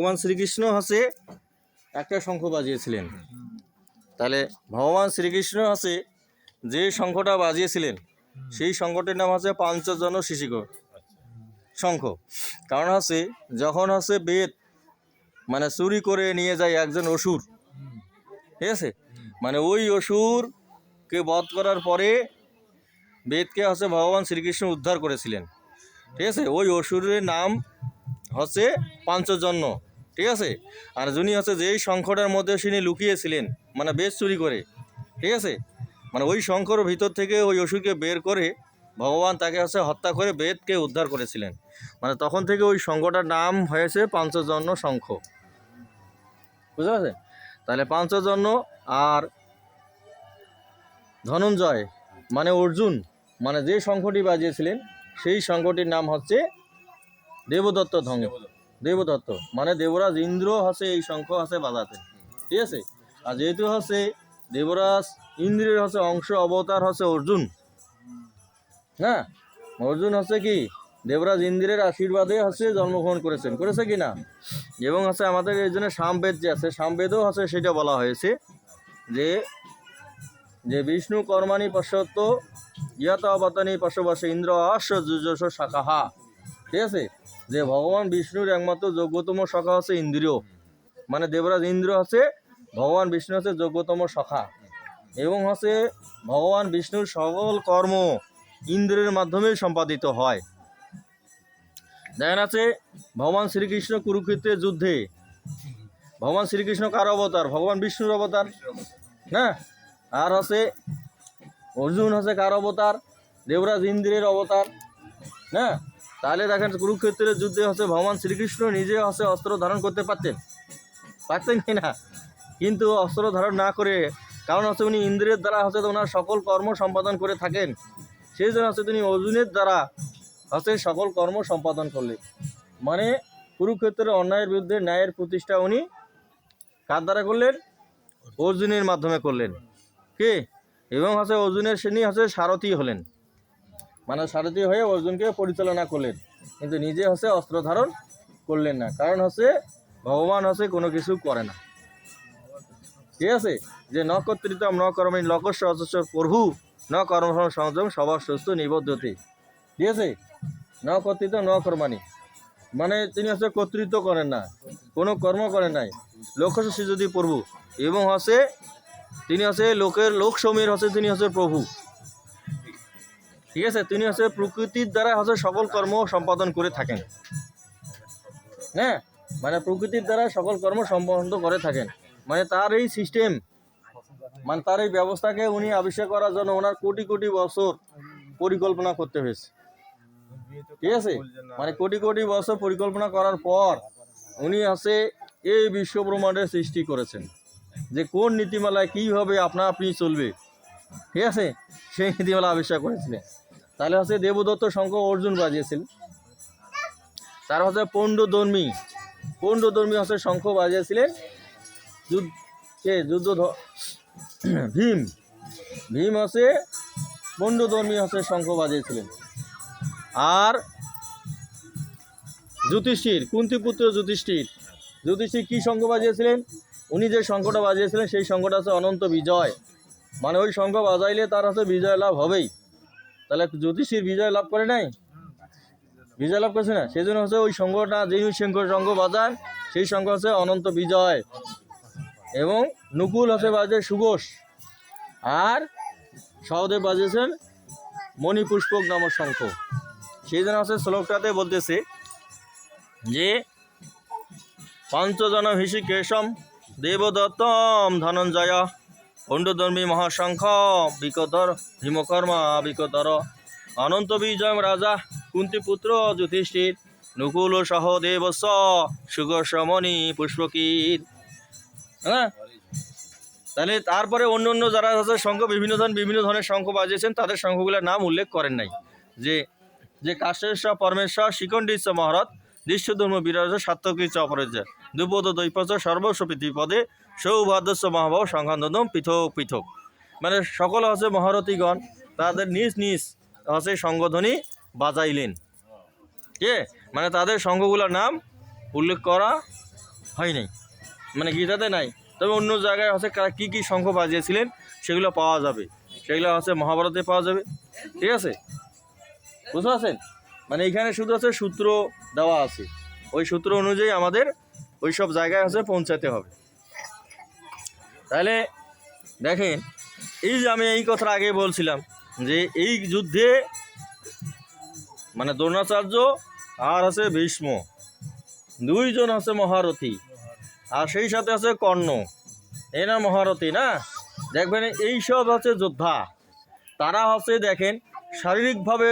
ভগবান শ্রীকৃষ্ণ হচ্ছে একটা শঙ্খ বাজিয়েছিলেন। তাহলে ভগবান শ্রীকৃষ্ণ হচ্ছে যে শঙ্খটা বাজিয়েছিলেন, সেই শঙ্খটির নাম হচ্ছে পাঞ্চজন শিশিক শঙ্খ। কারণ হচ্ছে যখন হচ্ছে বেদ মানে চুরি করে নিয়ে যায় একজন অসুর, ঠিক আছে? মানে ওই অসুরকে বধ করার পরে বেদকে হচ্ছে ভগবান শ্রীকৃষ্ণ উদ্ধার করেছিলেন। ঠিক আছে? ওই অসুরের নাম হচ্ছে পাঞ্চজন্য। ঠিক আছে? আর যিনি হচ্ছে যেই শঙ্খটার মধ্যে তিনি লুকিয়েছিলেন মানে বেশ চুরি করে, ঠিক আছে? মানে ওই শঙ্খর ভিতর থেকে ওই অসুরকে বের করে ভগবান তাকে হচ্ছে হত্যা করে বেদকে উদ্ধার করেছিলেন। মানে তখন থেকে ওই শঙ্খটার নাম হয়েছে পাঞ্চজন্য শঙ্খ। বুঝতে পারছেন? তাহলে পাঞ্চজন্য আর ধনঞ্জয় মানে অর্জুন মানে যে শঙ্খটি বাজিয়েছিলেন, সেই শঙ্খটির নাম হচ্ছে দেবদত্ত ধঙ্গ দেবদত্ত। মানে দেবরাজ ইন্দ্র হচ্ছে এই শঙ্খ হচ্ছে বাজাতে। ঠিক আছে? আর যেহেতু হচ্ছে দেবরাজ ইন্দ্রের হচ্ছে অংশ অবতার হচ্ছে অর্জুন। হ্যাঁ অর্জুন হচ্ছে কি? দেবরাজ ইন্দ্রের আশীর্বাদে হচ্ছে জন্মগ্রহণ করেছেন। করেছে কি না? এবং হচ্ছে আমাদের এই জন্য সামবেদ যে আছে, সামবেদও হচ্ছে সেটা বলা হয়েছে যে যে বিষ্ণু কর্মাণি পশ্যত্ব ইয়াত অবতানি পশবশে ইন্দ্র যুজস শাখাহা। ঠিক আছে? যে ভগবান বিষ্ণুর একমাত্র যোগ্যতম শাখা হচ্ছে ইন্দ্রিয়। মানে দেবরাজ ইন্দ্র হচ্ছে ভগবান বিষ্ণু হচ্ছে যোগ্যতম শাখা। এবং হচ্ছে ভগবান বিষ্ণুর সকল কর্ম ইন্দ্রের মাধ্যমে সম্পাদিত হয়। দেখেন আছে ভগবান শ্রীকৃষ্ণ কুরুক্ষেত্রের যুদ্ধে ভগবান শ্রীকৃষ্ণ কার অবতার? ভগবান বিষ্ণুর অবতার না? আর হচ্ছে অর্জুন হচ্ছে কার অবতার? দেবরাজ ইন্দ্রের অবতার না? তাহলে দেখেন, কুরুক্ষেত্রের যুদ্ধে হচ্ছে ভগবান শ্রীকৃষ্ণ নিজে হচ্ছে অস্ত্র ধারণ করতে পারতেন। পারতেন কি না? কিন্তু অস্ত্র ধারণ না করে, কারণ হচ্ছে উনি ইন্দ্রের দ্বারা হচ্ছে ওনার সকল কর্ম সম্পাদন করে থাকেন। সেই জন্য হচ্ছে তিনি অর্জুনের দ্বারা হচ্ছে সকল কর্ম সম্পাদন করলেন। মানে কুরুক্ষেত্রের অন্যায়ের বিরুদ্ধে ন্যায়ের প্রতিষ্ঠা উনি কার দ্বারা করলেন? অর্জুনের মাধ্যমে করলেন। কে? এবং হচ্ছে অর্জুনের শ্রেণি হচ্ছে সারথী হলেন। মানে সারথী হয়ে অর্জুনকে পরিচালনা করলেন। কিন্তু নিজে হচ্ছে অস্ত্র ধারণ করলেন না। কারণ হচ্ছে ভগবান হচ্ছে কোনো কিছু করে না। ঠিক আছে? যে ন কর্তৃত্ব ন কর্মী লকস্য অজস্র প্রভু ন কর্ম সংযম সবার সুস্থ, নিবদ্ধতে। ঠিক আছে? ন কর্তৃত্ব ন কর্মানি মানে তিনি হচ্ছে কর্তৃত্ব করেন না। কোনো কর্ম করেন নাই। লক্ষ্য সে যদি প্রভু। এবং হচ্ছে তিনি হচ্ছে লোকের লোক সমীর হচ্ছে তিনি হচ্ছে প্রভু। ঠিক আছে? তিনি হচ্ছে প্রকৃতির দ্বারা হচ্ছে সকল কর্ম সম্পাদন করে থাকেন। হ্যাঁ মানে প্রকৃতির দ্বারা সকল কর্ম সম্পাদন করে থাকেন। মানে তার এই সিস্টেম মানে তার এই ব্যবস্থাকে উনি আবিষ্কার করার জন্য ওনার কোটি কোটি বছর পরিকল্পনা করতে হয়েছে। ঠিক আছে? মানে কোটি কোটি বছর পরিকল্পনা করার পর উনি আছে এই বিশ্ব ব্রহ্মাণ্ডের সৃষ্টি করেছেন। যে কোন নীতিমালায় কীভাবে আপনা আপনি চলবে ঠিক আছে? সেই নীতিমালা আবিষ্কার করেছিলেন তাহলে হচ্ছে দেবদত্ত শঙ্খ অর্জুন বাজিয়েছিল। তার হচ্ছে পণ্ডধর্মী পণ্ডধর্মী হচ্ছে শঙ্খ বাজিয়েছিলেন যুদ্ধ যুদ্ধ ভীম। ভীম হচ্ছে পণ্ডধর্মী হচ্ছে শঙ্খ বাজিয়েছিলেন। আর যুধিষ্ঠির কুন্তিপুত্র যুধিষ্ঠির যুধিষ্ঠির কী শঙ্খ বাজিয়েছিলেন? উনি যে শঙ্খটা বাজিয়েছিলেন, সেই শঙ্খটা হচ্ছে অনন্ত বিজয়। মানে ওই শঙ্খ বাজাইলে তার হচ্ছে বিজয় লাভ হবেই। তাহলে যুধিষ্ঠির বিজয় লাভ করে নাই, বিজয় লাভ করছে না সেই জন্য হচ্ছে ওই শঙ্খটা যেই শঙ্খ শঙ্খ বাজান সেই শঙ্খ হচ্ছে অনন্ত বিজয় এবং নুকুল হচ্ছে বাজে সুঘোষ। আর সহদেব বাজিয়েছেন মণিপুষ্পক নামক শঙ্খ সেই জন্য হচ্ছে শ্লোকটাতে বলতেছে যে পঞ্চজন হিষিকেশম দেবদত্তম ধনঞ্জয় পণ্ডধর্মী মহাশঙ্খ, বিকতর ভীমকর্মা বিকতর অনন্ত বিজয় রাজা কুন্তিপুত্র যুধিষ্ঠির, নকুল সহদেবস্য সুগসমণি পুষ্পকীর। হ্যাঁ? তাহলে তারপরে অন্য অন্য যারা আছে, শঙ্খ, বিভিন্ন ধরনের বিভিন্ন ধরনের শঙ্খ বাজিয়েছেন, তাদের শঙ্খগুলোর নাম উল্লেখ করেন নাই। যে যে কাশেশ্বর পরমেশ্বর শিখণ্ডীশ্ব মহারথ দৃশ্যধর্ম বিরাজ সাত্তকীচ অপরাজ দুপদ দৈপচ সর্বস্ব পৃথিবীপদে সৌভাদ্যস্ব মহাভাব সংখ্যান্দম পৃথক পৃথক। মানে সকল হচ্ছে মহারথীগণ তাদের নিজ নিজ হচ্ছে সংগধনী বাজাইলেন। কে? মানে তাদের সংঘগুলোর নাম উল্লেখ করা হয় নাই। মানে গীতাতে নাই। তবে অন্য জায়গায় হচ্ছে কারা কী কী শঙ্খ বাজিয়েছিলেন সেগুলো পাওয়া যাবে। সেগুলো হচ্ছে মহাভারতে পাওয়া যাবে। ঠিক আছে? বুঝতে পারছেন? মানে এখানে শুধু আছে সূত্র দেওয়া আছে। ওই সূত্র অনুযায়ী আমাদের ওই সব জায়গায় হচ্ছে পৌঁছাতে হবে। তাহলে দেখেন, এই যে আমি এই কথাটা আগে বলছিলাম যে এই যুদ্ধে মানে দ্রোণাচার্য আর আছে ভীষ্ম, দুইজন আছে মহারথী আর সেই সাথে আছে কর্ণ। এই না মহারথী না? দেখবেন এই সব হচ্ছে যোদ্ধা। তারা হচ্ছে দেখেন, শারীরিকভাবে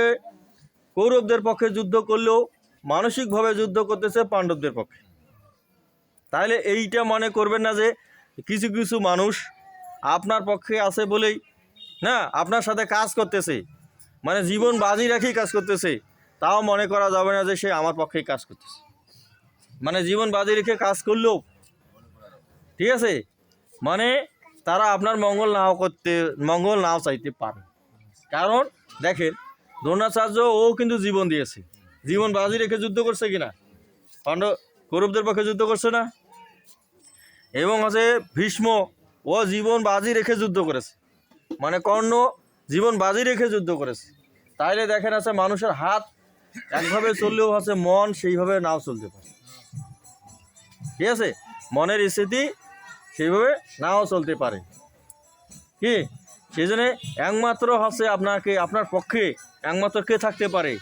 কৌরবদের পক্ষে যুদ্ধ করলেও মানসিকভাবে যুদ্ধ করতেছে পাণ্ডবদের পক্ষে। তাহলে এইটা মনে করবেন না যে কিছু কিছু মানুষ আপনার পক্ষে আছে বলেই, না, আপনার সাথে কাজ করতেছে। মানে জীবন বাজি রাখি কাজ করতেছে। তাও মনে করা যাবে না যে সে আমার পক্ষেই কাজ করতেছে। মানে জীবন বাজি রেখে কাজ করলেও, ঠিক আছে? মানে তারা আপনার মঙ্গল নাও করতে, মঙ্গল নাও চাইতে পারে। কারণ, দেখেন, দ্রোণাচার্য, ও কিন্তু জীবন দিয়েছে। জীবন বাজি রেখে যুদ্ধ করছে কিনা? পাণ্ডব কৌরবদের পক্ষে যুদ্ধ করছে না? এবং আছে ভীষ্ম, ও জীবন বাজি রেখে যুদ্ধ করেছে। মানে কর্ণ জীবন বাজি রেখে যুদ্ধ করেছে। তাইলে দেখেন আছে মানুষের হাত একভাবে চললেও আছে, মন সেইভাবে নাও চলতে পারে। ঠিক আছে? মনের স্থিতি সেইভাবে নাও চলতে পারে। কি? সেই জন্য একমাত্র হচ্ছে আপনাকে, আপনার পক্ষে একমাত্র কে থাকতে পারে?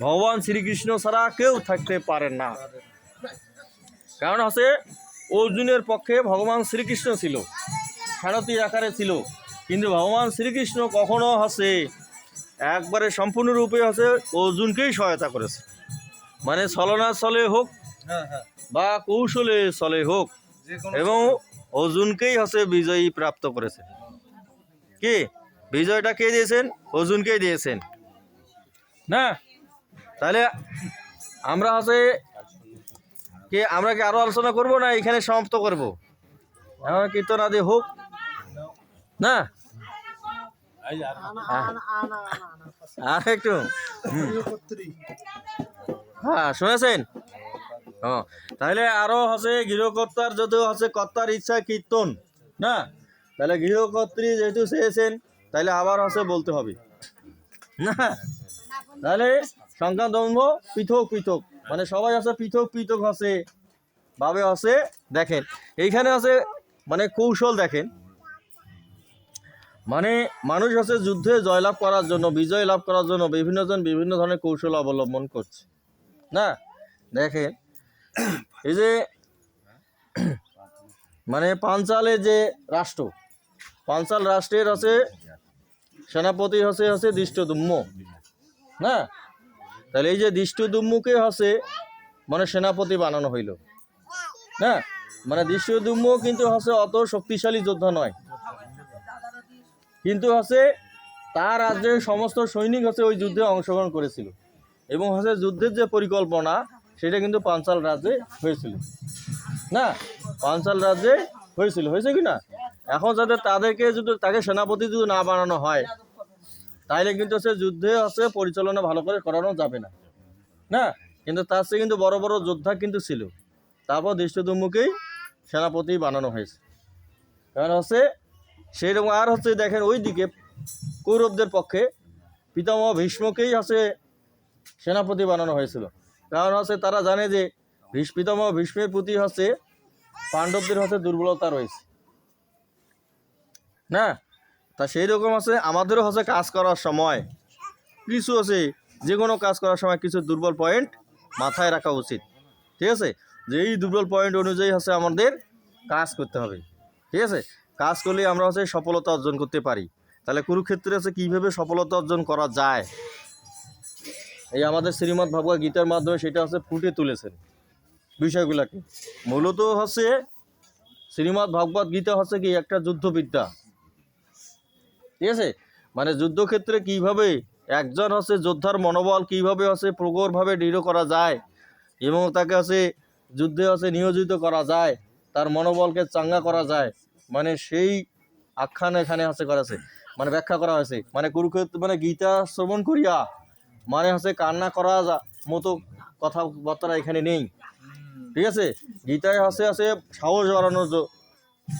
ভগবান শ্রীকৃষ্ণ ছাড়া কেউ থাকতে পারে না। কারণ হচ্ছে অর্জুনের পক্ষে ভগবান শ্রীকৃষ্ণ ছিল। সারথী আকারে ছিল। কিন্তু ভগবান শ্রীকৃষ্ণ কখনো হচ্ছে একবারে সম্পূর্ণরূপে হচ্ছে অর্জুনকেই সহায়তা করেছে। মানে ছলনা চলে হোক হ্যাঁ হ্যাঁ। বা কৌশলে চলে হোক এবং অর্জুনকেই হচ্ছে বিজয়ী প্রাপ্ত করেছে। কি? বিজয়টা কে দিয়েছেন? অর্জুনকেই দিয়েছেন। না। তাহলে আমরা হচ্ছে কি আমরা কি আরও আলোচনা করব না এখানে সমাপ্ত করব আমার কীর্তন আদি হোক না আর একটু হ্যাঁ শুনেছেন ও তাহলে আরও হচ্ছে গৃহকর্তার যদি হচ্ছে কর্তার ইচ্ছা কীর্তন না তাহলে গৃহকর্ত্রী যেহেতু চেয়েছেন তাহলে আবার হচ্ছে বলতে হবে না তাহলে সংখ্যা ধর্ম পৃথক পৃথক মানে সবাই আছে, পৃথক পৃথক আছে। ভাবে আছে, দেখেন। এইখানে আছে মানে কৌশল দেখেন। মানে মানুষ হচ্ছে যুদ্ধে জয়লাভ করার জন্য, বিজয় লাভ করার জন্য বিভিন্ন জন বিভিন্ন ধরনের কৌশল অবলম্বন করছে। না? দেখেন। এই যে মানে পাঞ্চালে যে রাষ্ট্র, পাঞ্চাল রাষ্ট্রের আছে, সেনাপতি হচ্ছে হচ্ছে দৃষ্টদুম্ম। না? তাহলে এই যে দৃষ্টদুম্মুকে হচ্ছে মানে সেনাপতি বানানো হইল। না মানে দৃষ্টদুম্ম কিন্তু হচ্ছে অত শক্তিশালী যোদ্ধা নয়। কিন্তু হচ্ছে তার রাজ্যের সমস্ত সৈনিক হচ্ছে ওই যুদ্ধে অংশগ্রহণ করেছিল। এবং হচ্ছে যুদ্ধের যে পরিকল্পনা, সেটা কিন্তু পাঞ্চাল রাজ্যে হয়েছিল। না পাঞ্চাল রাজ্যে হয়েছিল। হয়েছে কি না? এখন যাতে তাদেরকে যদি, তাকে সেনাপতি যদি না বানানো হয় তাইলে কিন্তু সে যুদ্ধে হচ্ছে পরিচালনা ভালো করে করানো যাবে না। না? কিন্তু তার চেয়ে কিন্তু বড় বড় যোদ্ধা কিন্তু ছিল। তারপর দৃষ্টদুম্মুখেই সেনাপতি বানানো হয়েছে। কারণ হচ্ছে, সেইরকম আর হচ্ছে দেখেন ওই দিকে কৌরবদের পক্ষে পিতামহ ভীষ্মকেই হচ্ছে সেনাপতি বানানো হয়েছিল। কারণ হচ্ছে তারা জানে যে পিতামহ ভীষ্মের প্রতি হচ্ছে পাণ্ডবদের হচ্ছে দুর্বলতা রয়েছে। না? তা সেই রকম আছে, আমাদেরও হচ্ছে কাজ করার সময়। কিছু আছে যে কোনো কাজ করার সময় কিছু দুর্বল পয়েন্ট মাথায় রাখা উচিত। ঠিক আছে? যে এই দুর্বল পয়েন্ট অনুযায়ী হচ্ছে আমাদের কাজ করতে হবে। ঠিক আছে? কাজ করলে আমরা হচ্ছে সফলতা অর্জন করতে পারি। তাহলে কুরুক্ষেত্রে হচ্ছে কীভাবে সফলতা অর্জন করা যায়? এই আমাদের শ্রীমৎ ভগবত গীতার মাধ্যমে সেটা হচ্ছে ফুটে তুলেছেন বিষয়গুলোকে। মূলত হচ্ছে শ্রীমৎ ভগবত গীতা হচ্ছে কি? একটা যুদ্ধবিদ্যা। ঠিক আছে? মানে যুদ্ধক্ষেত্রে কীভাবে একজন হচ্ছে যোদ্ধার মনোবল কীভাবে হচ্ছে প্রগরভাবে দৃঢ় করা যায় এবং তাকে হচ্ছে যুদ্ধে হচ্ছে নিয়োজিত করা যায়, তার মনোবলকে চাঙ্গা করা যায় মানে সেই আখ্যান এখানে হচ্ছে করেছে মানে ব্যাখ্যা করা হয়েছে। মানে কুরুক্ষেত্র মানে গীতা শ্রবণ করিয়া মানে হচ্ছে কান্না করা মতো কথাবার্তা এখানে নেই। ঠিক আছে? গীতায় হচ্ছে আছে সাহস বাড়ানোর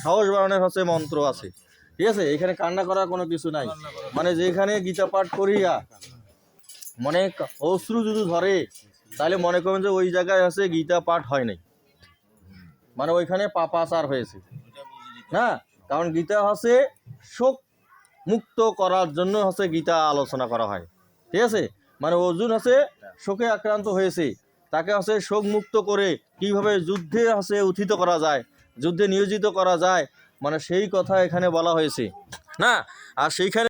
সাহস বাড়ানোর হচ্ছে মন্ত্র আছে। ঠিক আছে? এখানে কান্না করার কোনো কিছু নাই। মানে যেখানে গীতা পাঠ করিয়া মনে অশ্রু যদি ধরে, তাহলে মনে করবেন যে ওই জায়গায় আছে গীতা পাঠ হয় নাই। মানে ওইখানে পাপাচার হয়েছে। না, কারণ গীতা হচ্ছে শোক মুক্ত করার জন্য হচ্ছে গীতা আলোচনা করা হয়। ঠিক আছে? মানে অর্জুন হচ্ছে শোকে আক্রান্ত হয়েছে। তাকে হচ্ছে শোক মুক্ত করে কীভাবে যুদ্ধে হচ্ছে উত্থিত করা যায়, যুদ্ধে নিয়োজিত করা যায় মানে সেই কথা এখানে বলা হয়েছে। না আর সেইখানে